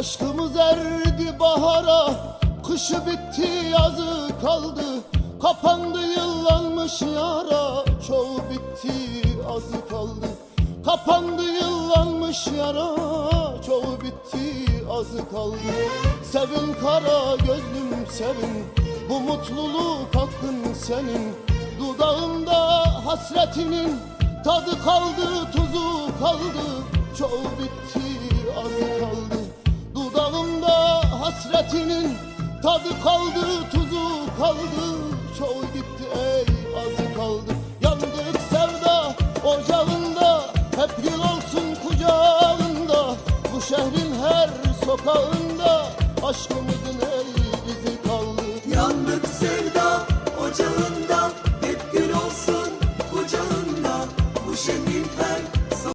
Aşkımız erdi bahara Kışı bitti yazı kaldı. Kapandı yıllanmış yara Çoğu bitti azı kaldı. Kapandı yıllanmış yara Çoğu bitti azı kaldı. Sevin kara gözlüm sevin Bu mutluluk hakkın senin. Dudağında hasretinin Tadı kaldı tuzu kaldı Çoğu bitti hasretinin tadı kaldı tuzu kaldı. Çoğu gitti ey azı kaldı. Yandık sevda ocağında hep yıl olsun kucağında. Bu şehrin her sokağında aşkımızın ey izi kaldı. Yandık sevda ocağında hep gül olsun kucağında. Bu şehrin her